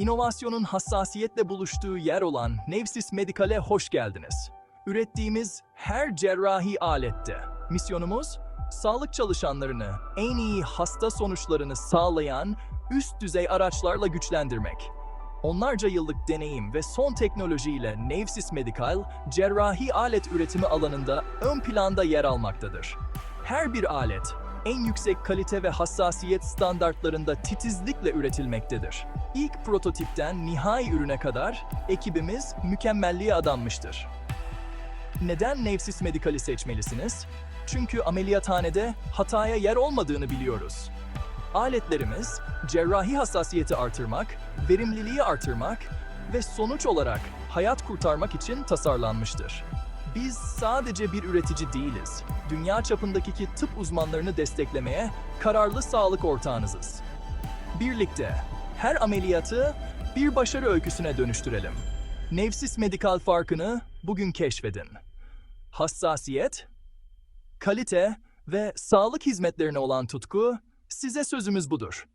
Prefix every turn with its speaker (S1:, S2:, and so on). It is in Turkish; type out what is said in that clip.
S1: İnovasyonun hassasiyetle buluştuğu yer olan Nevsis Medical'e hoş geldiniz. Ürettiğimiz her cerrahi alette misyonumuz sağlık çalışanlarını en iyi hasta sonuçlarını sağlayan üst düzey araçlarla güçlendirmek. Onlarca yıllık deneyim ve son teknolojiyle Nevsis Medical, cerrahi alet üretimi alanında ön planda yer almaktadır. Her bir alet, en yüksek kalite ve hassasiyet standartlarında titizlikle üretilmektedir. İlk prototipten nihai ürüne kadar ekibimiz mükemmelliğe adanmıştır. Neden Nevsis Medical'i seçmelisiniz? Çünkü ameliyathanede hataya yer olmadığını biliyoruz. Aletlerimiz cerrahi hassasiyeti artırmak, verimliliği artırmak ve sonuç olarak hayat kurtarmak için tasarlanmıştır. Biz sadece bir üretici değiliz. Dünya çapındaki tıp uzmanlarını desteklemeye kararlı sağlık ortağınızız. Birlikte her ameliyatı bir başarı öyküsüne dönüştürelim. Nevsis Medikal farkını bugün keşfedin. Hassasiyet, kalite ve sağlık hizmetlerine olan tutku size sözümüz budur.